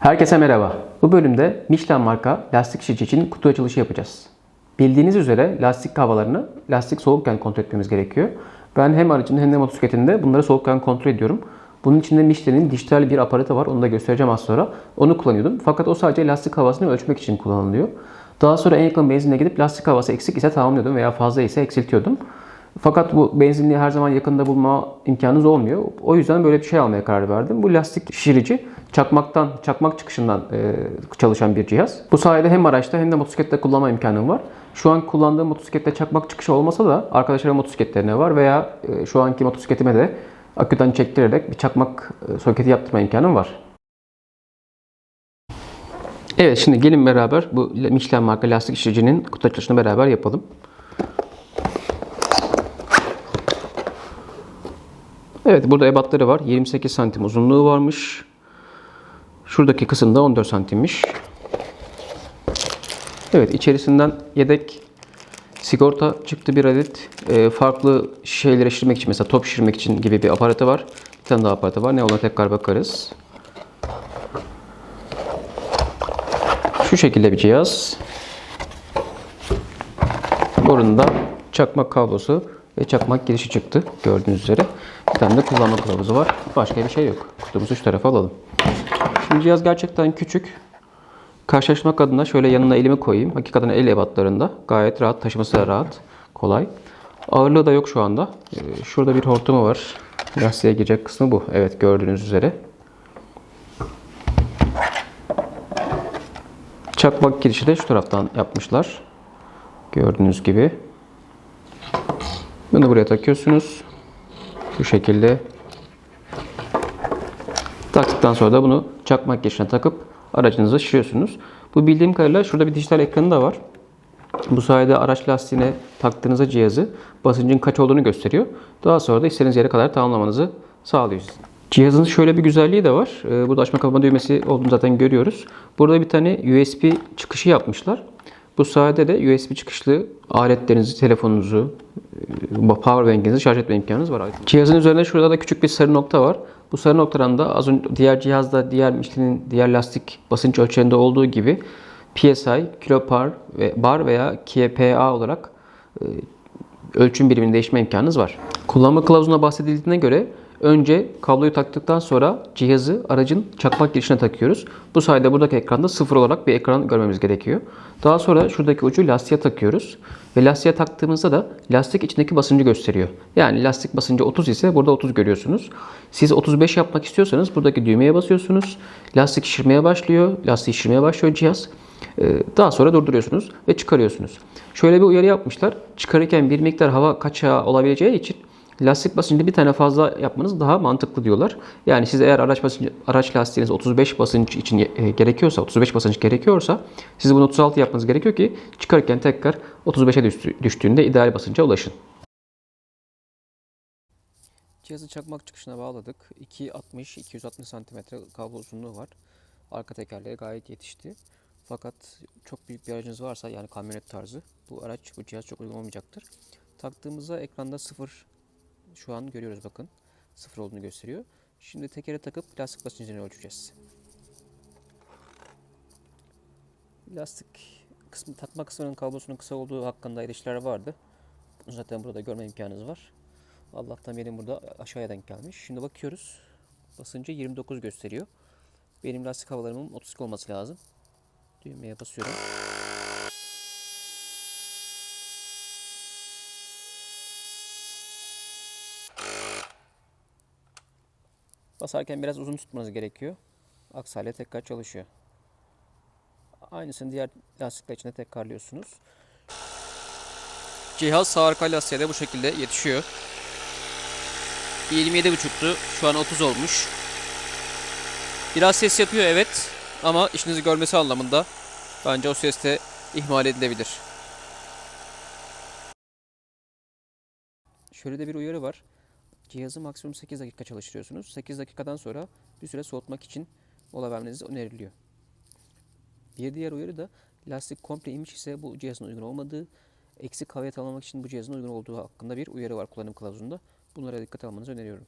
Herkese merhaba. Bu bölümde Michelin marka lastik şişi için kutu açılışı yapacağız. Bildiğiniz üzere lastik havalarını lastik soğukken kontrol etmemiz gerekiyor. Ben hem aracın hem de motosikletinde bunları soğukken kontrol ediyorum. Bunun içinde Michelin'in dijital bir aparatı var. Onu da göstereceğim az sonra. Onu kullanıyordum. Fakat o sadece lastik havasını ölçmek için kullanılıyor. Daha sonra en yakın benzinle gidip lastik havası eksik ise tamamlıyordum veya fazla ise eksiltiyordum. Fakat bu benzinliği her zaman yakında bulma imkanınız olmuyor. O yüzden böyle bir şey almaya karar verdim. Bu lastik şişirici çakmaktan, çakmak çıkışından e, çalışan bir cihaz. Bu sayede hem araçta hem de motosiklette kullanma imkanım var. Şu an kullandığım motosiklette çakmak çıkışı olmasa da arkadaşlarım motosikletlerine var veya e, şu anki motosikletime de aküden çektirerek bir çakmak e, soketi yaptırma imkanım var. Evet şimdi gelin beraber bu Michelin marka lastik şişiricinin kutu açılışını beraber yapalım. Evet burada ebatları var. 28 santim uzunluğu varmış. Şuradaki kısım da 14 santimmiş. Evet içerisinden yedek sigorta çıktı bir adet. Ee, farklı şeyleri şişirmek için mesela top şişirmek için gibi bir aparatı var. Bir tane daha aparatı var. Ne ona tekrar bakarız. Şu şekilde bir cihaz. Borunda çakmak kablosu ve çakmak girişi çıktı gördüğünüz üzere. Tane de kullanma kılavuzu var. Başka bir şey yok. Kutumuzu şu tarafa alalım. Şimdi cihaz gerçekten küçük. Karşılaşmak adına şöyle yanına elimi koyayım. Hakikaten el ebatlarında. Gayet rahat. Taşıması da rahat. Kolay. Ağırlığı da yok şu anda. Ee, Şurada bir hortumu var. Lastiğe girecek kısmı bu. Evet gördüğünüz üzere. Çakmak girişi de şu taraftan yapmışlar. Gördüğünüz gibi. Bunu buraya takıyorsunuz. Bu şekilde. Taktıktan sonra da bunu çakmak girişine takıp aracınıza şişiriyorsunuz. Bu bildiğim kadarıyla şurada bir dijital ekranı da var. Bu sayede araç lastiğine taktığınızda cihazı basıncın kaç olduğunu gösteriyor. Daha sonra da istediğiniz yere kadar tamamlamanızı sağlıyor. Cihazın şöyle bir güzelliği de var. Ee, Burada açma kapama düğmesi olduğunu zaten görüyoruz. Burada bir tane USB çıkışı yapmışlar. Bu sayede de USB çıkışlı aletlerinizi, telefonunuzu, e, powerbank'inizi şarj etme imkanınız var. Cihazın üzerinde şurada da küçük bir sarı nokta var. Bu sarı noktadan da az önce diğer cihazda diğer Michelin'in diğer lastik basınç ölçerinde olduğu gibi PSI, kilopar ve bar veya kPa olarak e, ölçüm birimini değiştirme imkanınız var. Kullanma kılavuzuna bahsedildiğine göre önce kabloyu taktıktan sonra cihazı aracın çakmak girişine takıyoruz. Bu sayede buradaki ekranda sıfır olarak bir ekran görmemiz gerekiyor. Daha sonra şuradaki ucu lastiğe takıyoruz. Ve lastiğe taktığımızda da lastik içindeki basıncı gösteriyor. Yani lastik basıncı 30 ise burada 30 görüyorsunuz. Siz 35 yapmak istiyorsanız buradaki düğmeye basıyorsunuz. Lastik şişirmeye başlıyor. Lastiği şişirmeye başlıyor cihaz. Ee, Daha sonra durduruyorsunuz ve çıkarıyorsunuz. Şöyle bir uyarı yapmışlar. Çıkarırken bir miktar hava kaçağı olabileceği için lastik basıncı bir tane fazla yapmanız daha mantıklı diyorlar. Yani siz eğer araç basıncı, araç lastiğiniz 35 basınç için e, gerekiyorsa, 35 basınç gerekiyorsa siz bunu 36 yapmanız gerekiyor ki çıkarırken tekrar 35'e düştü- düştüğünde ideal basınca ulaşın. Cihazı çakmak çıkışına bağladık. 260-260 cm kablo uzunluğu var. Arka tekerleğe gayet yetişti. Fakat çok büyük bir aracınız varsa yani kamyonet tarzı bu araç bu cihaz çok uygun olmayacaktır. Taktığımızda ekranda sıfır şu an görüyoruz bakın. Sıfır olduğunu gösteriyor. Şimdi tekere takıp lastik basıncını ölçeceğiz. Lastik kısmı takma kısmının kablosunun kısa olduğu hakkında eleştiriler vardı. Bunu zaten burada görme imkanınız var. Allah'tan benim burada aşağıya denk gelmiş. Şimdi bakıyoruz. Basıncı 29 gösteriyor. Benim lastik havalarımın 32 olması lazım. Düğmeye basıyorum. Basarken biraz uzun tutmanız gerekiyor. Aksi halde tekrar çalışıyor. Aynısını diğer lastikler için de tekrarlıyorsunuz. Cihaz arka lastiğe de bu şekilde yetişiyor. 27.5'tu. Şu an 30 olmuş. Biraz ses yapıyor evet. Ama işinizi görmesi anlamında bence o ses de ihmal edilebilir. Şöyle de bir uyarı var. Cihazı maksimum 8 dakika çalıştırıyorsunuz. 8 dakikadan sonra bir süre soğutmak için mola vermeniz öneriliyor. Bir diğer uyarı da lastik komple inmiş ise bu cihazın uygun olmadığı, eksik havaya tamamlamak için bu cihazın uygun olduğu hakkında bir uyarı var kullanım kılavuzunda. Bunlara dikkat almanızı öneriyorum.